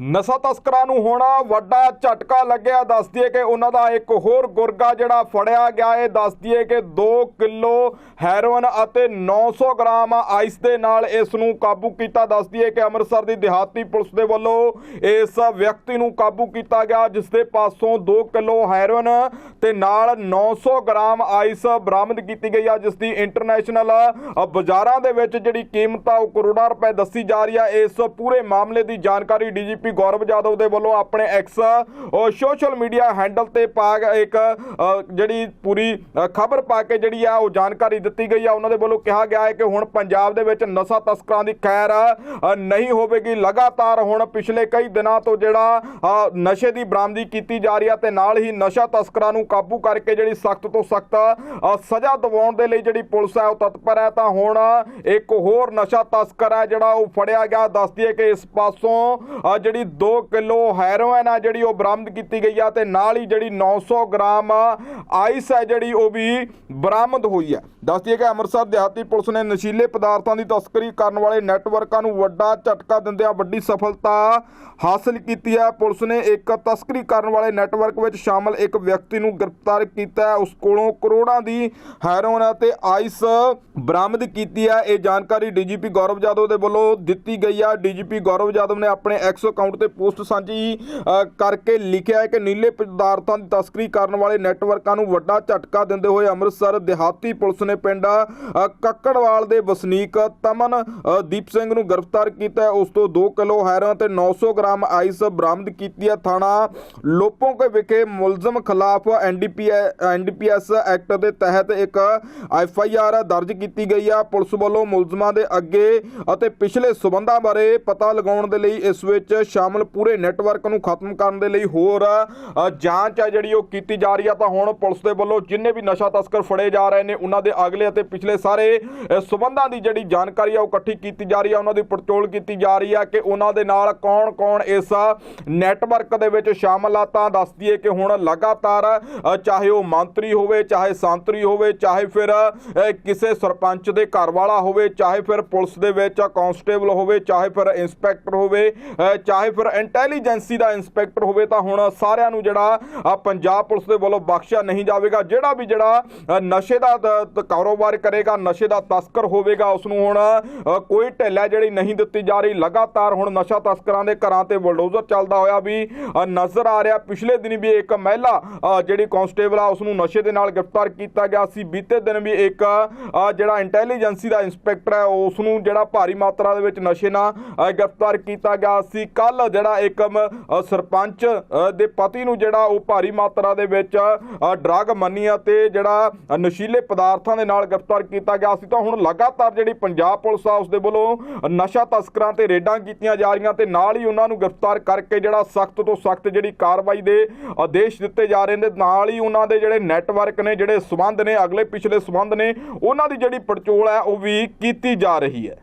ਨਸ਼ਾ ਤਸਕਰਾਂ ਨੂੰ ਹੋਣਾ ਵੱਡਾ ਝਟਕਾ ਲੱਗਿਆ। ਦੱਸ ਦਈਏ ਕਿ ਉਹਨਾਂ ਦਾ ਇੱਕ ਹੋਰ ਗੁਰਗਾ ਜਿਹੜਾ ਫੜਿਆ ਗਿਆ ਹੈ ਦੱਸ ਦਈਏ ਕਿ 2 ਕਿਲੋ ਹੈਰੋਇਨ ਅਤੇ 900 ਗ੍ਰਾਮ ਆਈਸ ਦੇ ਨਾਲ ਇਸ ਨੂੰ ਕਾਬੂ ਕੀਤਾ। ਦੱਸ ਦਈਏ ਕਿ ਅੰਮ੍ਰਿਤਸਰ ਦੀ ਦਿਹਾਤੀ ਪੁਲਿਸ ਦੇ ਵੱਲੋਂ ਇਸ ਵਿਅਕਤੀ ਨੂੰ ਕਾਬੂ ਕੀਤਾ ਗਿਆ ਜਿਸ ਦੇ ਪਾਸੋਂ 2 ਕਿਲੋ ਹੈਰੋਇਨ ਤੇ ਨਾਲ 900 ਗ੍ਰਾਮ ਆਈਸ ਬਰਾਮਦ ਕੀਤੀ ਗਈ ਆ ਜਿਸ ਦੀ ਇੰਟਰਨੈਸ਼ਨਲ ਬਾਜ਼ਾਰਾਂ ਦੇ ਵਿੱਚ ਜਿਹੜੀ ਕੀਮਤ ਆ, ਉਹ ਕਰੋੜਾਂ ਰੁਪਏ ਦੱਸੀ ਜਾ ਰਹੀ ਆ। ਇਸ ਪੂਰੇ ਮਾਮਲੇ ਦੀ ਜਾਣਕਾਰੀ ਡੀਜੀਪੀ ਗੌਰਵ ਜਾਦਵ ਦੇ ਵੱਲੋਂ ਆਪਣੇ ਐਕਸ ਸੋਸ਼ਲ ਮੀਡੀਆ ਹੈਂਡਲ ਤੇ ਪਾ ਇੱਕ ਜਿਹੜੀ ਪੂਰੀ ਖਬਰ ਪਾ ਕੇ ਜਿਹੜੀ ਆ ਉਹ ਜਾਣਕਾਰੀ ਦਿੱਤੀ ਗਈ ਆ। ਉਹਨਾਂ ਦੇ ਵੱਲੋਂ ਕਿਹਾ ਗਿਆ ਹੈ ਕਿ ਹੁਣ ਪੰਜਾਬ ਦੇ ਵਿੱਚ ਨਸ਼ਾ ਤਸਕਰਾਂ ਦੀ ਖੈਰ ਨਹੀਂ ਹੋਵੇਗੀ। ਲਗਾਤਾਰ ਹੁਣ ਪਿਛਲੇ ਕਈ ਦਿਨਾਂ ਤੋਂ ਜਿਹੜਾ ਨਸ਼ੇ ਦੀ ਬਰਾਮਦੀ ਕੀਤੀ ਜਾ ਰਹੀ ਆ ਤੇ ਨਾਲ ਹੀ ਨਸ਼ਾ ਤਸਕਰਾਂ ਨੂੰ ਕਾਬੂ ਕਰਕੇ ਜਿਹੜੀ ਸਖਤ ਤੋਂ ਸਖਤ ਸਜ਼ਾ ਦਿਵਾਉਣ ਦੇ ਲਈ ਜਿਹੜੀ ਪੁਲਿਸ ਹੈ ਉਹ ਤਤਪਰ ਹੈ। ਤਾਂ ਹੁਣ ਇੱਕ ਹੋਰ ਨਸ਼ਾ ਤਸਕਰ ਹੈ ਜਿਹੜਾ ਉਹ ਫੜਿਆ ਗਿਆ। ਦੱਸਦੀ ਹੈ ਕਿ ਇਸ ਪਾਸੋਂ ਜਿਹੜੀ ਜਿਹੜੀ 2 ਕਿਲੋ ਹੈਰੋਇਨ ਆ ਜਿਹੜੀ ਉਹ ਬਰਾਮਦ ਕੀਤੀ ਗਈ ਆ ਤੇ ਨਾਲ ਹੀ ਜਿਹੜੀ 900 ਗ੍ਰਾਮ ਆਈਸ ਹੈ ਜਿਹੜੀ ਉਹ ਵੀ ਬਰਾਮਦ ਹੋਈ ਹੈ ਦੱਸ ਦਈਏ ਕਿ ਅੰਮ੍ਰਿਤਸਰ ਦਿਹਾਤੀ ਪੁਲਿਸ ਨੇ ਨਸ਼ੀਲੇ ਪਦਾਰਥਾਂ ਦੀ ਤਸਕਰੀ ਕਰਨ ਵਾਲੇ ਨੈਟਵਰਕਾਂ ਨੂੰ ਵੱਡਾ ਝਟਕਾ ਦਿੰਦਿਆਂ ਵੱਡੀ ਸਫਲਤਾ ਹਾਸਲ ਕੀਤੀ ਹੈ ਪੁਲਿਸ ਨੇ ਇੱਕ ਤਸਕਰੀ ਕਰਨ ਵਾਲੇ ਨੈਟਵਰਕ ਵਿੱਚ ਸ਼ਾਮਲ ਇੱਕ ਵਿਅਕਤੀ ਨੂੰ ਗ੍ਰਿਫਤਾਰ ਕੀਤਾ ਹੈ। ਉਸ ਕੋਲੋਂ ਕਰੋੜਾਂ ਦੀ ਹੈਰੋਇਨ ਅਤੇ ਆਈਸ ਬਰਾਮਦ ਕੀਤੀ ਹੈ ਇਹ ਜਾਣਕਾਰੀ ਡੀਜੀਪੀ ਗੌਰਵ ਜਾਦਵ ਦੇ ਵੱਲੋਂ ਦਿੱਤੀ ਗਈ ਹੈ ਡੀਜੀਪੀ ਗੌਰਵ ਜਾਦਵ ਨੇ ਆਪਣੇ ਐਕਸ ਅਕਾਊਂਟ ਤੇ ਪੋਸਟ ਸਾਂਝੀ ਕਰਕੇ ਲਿਖਿਆ ਹੈ ਕਿ ਨੀਲੇ ਪਦਾਰਥਾਂ ਦੀ ਤਸਕਰੀ ਕਰਨ ਵਾਲੇ ਨੈਟਵਰਕਾਂ ਨੂੰ ਵੱਡਾ ਝਟਕਾ ਦਿੰਦੇ ਹੋਏ ਅੰਮ੍ਰਿਤਸਰ ਦਿਹਾਤੀ ਪੁਲਿਸ ਨੇ ਪਿੰਡ ਕੱਕੜਵਾਲ ਦੇ ਵਸਨੀਕ ਤਮਨ ਦੀਪ ਸਿੰਘ ਨੂੰ ਗ੍ਰਿਫਤਾਰ ਕੀਤਾ ਹੈ। ਉਸ ਤੋਂ 2 ਕਿਲੋ ਹੈਰੋਇਨ ਤੇ 900 ਗ੍ਰਾਮ ਆਈਸ ਬਰਾਮਦ ਕੀਤੀ ਹੈ। ਥਾਣਾ ਲੋਪੋਂਕੇ ਵਿਖੇ ਮੁਲਜ਼ਮ ਖਿਲਾਫ ਐਨਡੀਪੀ ਐਨਡੀਪੀਐਸ ਐਕਟ ਦੇ ਤਹਿਤ ਇੱਕ ਐਫ ਆਈ ਆਰ ਦਰਜ ਕੀਤੀ ਗਈ ਆ। ਪੁਲਿਸ ਵੱਲੋਂ ਮੁਲਜ਼ਮਾਂ ਦੇ ਅੱਗੇ ਅਤੇ ਪਿਛਲੇ ਸਬੰਧਾਂ ਬਾਰੇ ਪਤਾ ਲਗਾਉਣ ਦੇ ਲਈ ਇਸ ਵਿੱਚ ਸ਼ਾਮਲ ਪੂਰੇ ਨੈਟਵਰਕ ਨੂੰ ਖਤਮ ਕਰਨ ਦੇ ਲਈ ਹੋਰ ਜਾਂਚ ਆ ਜਿਹੜੀ ਉਹ ਕੀਤੀ ਜਾ ਰਹੀ ਆ। ਤਾਂ ਹੁਣ ਪੁਲਿਸ ਦੇ ਵੱਲੋਂ ਜਿੰਨੇ ਵੀ ਨਸ਼ਾ ਤਸਕਰ ਫੜੇ ਜਾ ਰਹੇ ਨੇ ਉਹਨਾਂ ਦੇ ਅਗਲੇ ਅਤੇ ਪਿਛਲੇ ਸਾਰੇ ਅ, ਸਬੰਧਾਂ ਦੀ ਜਿਹੜੀ ਜਾਣਕਾਰੀ ਆ ਉਹ ਇਕੱਠੀ ਕੀਤੀ ਜਾ ਰਹੀ ਆ ਉਹਨਾਂ ਦੀ ਪੜਚੋਲ ਕੀਤੀ ਜਾ ਰਹੀ ਆ ਕਿ ਉਹਨਾਂ ਦੇ ਨਾਲ ਕੌਣ-ਕੌਣ ਇਸ ਨੈਟਵਰਕ ਦੇ ਵਿੱਚ ਸ਼ਾਮਲ ਆ। ਤਾਂ ਦੱਸ ਦਈਏ ਕਿ ਹੁਣ ਲਗਾਤਾਰ ਚਾਹੇ ਉਹ ਮੰਤਰੀ ਹੋਵੇ ਚਾਹੇ ਸੰਤਰੀ ਹੋਵੇ ਚਾਹੇ ਫਿਰ ਕਿਸੇ ਸਰਪੰਚ ਦੇ ਘਰ ਵਾਲਾ ਹੋਵੇ ਚਾਹੇ ਫਿਰ ਪੁਲਿਸ ਦੇ ਵਿੱਚ ਕਾਂਸਟੇਬਲ ਹੋਵੇ ਚਾਹੇ ਫਿਰ ਇੰਸਪੈਕਟਰ ਹੋਵੇ ਚਾਹੇ ਚਾਹੇ ਫਿਰ ਇੰਟੈਲੀਜੈਂਸੀ ਦਾ ਇੰਸਪੈਕਟਰ ਹੋਵੇ ਤਾਂ ਹੁਣ ਸਾਰਿਆਂ ਨੂੰ ਜਿਹੜਾ ਪੰਜਾਬ ਪੁਲਿਸ ਦੇ ਵੱਲੋਂ ਬਖਸ਼ਿਆ ਨਹੀਂ ਜਾਵੇਗਾ। ਜਿਹੜਾ ਵੀ ਜਿਹੜਾ ਨਸ਼ੇ ਦਾ ਕਾਰੋਬਾਰ ਕਰੇਗਾ, ਨਸ਼ੇ ਦਾ ਤਸਕਰ ਹੋਵੇਗਾ ਉਸ ਨੂੰ ਹੁਣ ਕੋਈ ਢਿੱਲਾ ਜਿਹੜੀ ਨਹੀਂ ਦਿੱਤੀ ਜਾ ਰਹੀ। ਲਗਾਤਾਰ ਹੁਣ ਨਸ਼ਾ ਤਸਕਰਾਂ ਦੇ ਘਰਾਂ ਤੇ ਬਲਡੋਜ਼ਰ ਚੱਲਦਾ ਹੋਇਆ ਵੀ ਨਜ਼ਰ ਆ ਰਿਹਾ। ਪਿਛਲੇ ਦਿਨ ਵੀ ਇੱਕ ਮਹਿਲਾ ਜਿਹੜੀ ਕਾਂਸਟੇਬਲ ਆ ਉਸ ਨੂੰ ਨਸ਼ੇ ਦੇ ਨਾਲ ਗ੍ਰਿਫਤਾਰ ਕੀਤਾ ਗਿਆ ਸੀ। ਬੀਤੇ ਦਿਨ ਵੀ ਇੱਕ ਜਿਹੜਾ ਇੰਟੈਲੀਜੈਂਸੀ ਦਾ ਇੰਸਪੈਕਟਰ ਹੈ ਉਸ ਨੂੰ ਜਿਹੜਾ ਭਾਰੀ ਮਾਤਰਾ ਦੇ ਵਿੱਚ ਨਸ਼ੇ ਨਾਲ ਗ੍ਰਿਫਤਾਰ ਕੀਤਾ ਗਿਆ ਸੀ। ਕੱਲ ਜਿਹੜਾ ਇੱਕ ਸਰਪੰਚ ਦੇ ਪਤੀ ਨੂੰ ਜਿਹੜਾ ਉਹ ਭਾਰੀ ਮਾਤਰਾ ਦੇ ਵਿੱਚ ਡਰੱਗ ਮੰਨੀਆਂ ਅਤੇ ਜਿਹੜਾ ਨਸ਼ੀਲੇ ਪਦਾਰਥਾਂ ਦੇ ਨਾਲ ਗ੍ਰਿਫਤਾਰ ਕੀਤਾ ਗਿਆ ਸੀ। ਤਾਂ ਹੁਣ ਲਗਾਤਾਰ ਜਿਹੜੀ ਪੰਜਾਬ ਪੁਲਿਸ ਆ ਉਸ ਦੇ ਵੱਲੋਂ ਨਸ਼ਾ ਤਸਕਰਾਂ ਤੇ ਰੇਡਾਂ ਕੀਤੀਆਂ ਜਾ ਰਹੀਆਂ ਤੇ ਨਾਲ ਹੀ ਉਹਨਾਂ ਨੂੰ ਗ੍ਰਿਫਤਾਰ ਕਰਕੇ ਜਿਹੜਾ ਸਖਤ ਤੋਂ ਸਖਤ ਜਿਹੜੀ ਕਾਰਵਾਈ ਦੇ ਆਦੇਸ਼ ਦਿੱਤੇ ਜਾ ਰਹੇ ਨੇ, ਨਾਲ ਹੀ ਉਹਨਾਂ ਦੇ ਜਿਹੜੇ ਨੈਟਵਰਕ ਨੇ, ਜਿਹੜੇ ਸਬੰਧ ਨੇ, ਅਗਲੇ ਪਿਛਲੇ ਸਬੰਧ ਨੇ, ਉਹਨਾਂ ਦੀ ਜਿਹੜੀ ਪੜਚੋਲ ਹੈ, ਉਹ ਵੀ ਕੀਤੀ ਜਾ ਰਹੀ ਹੈ।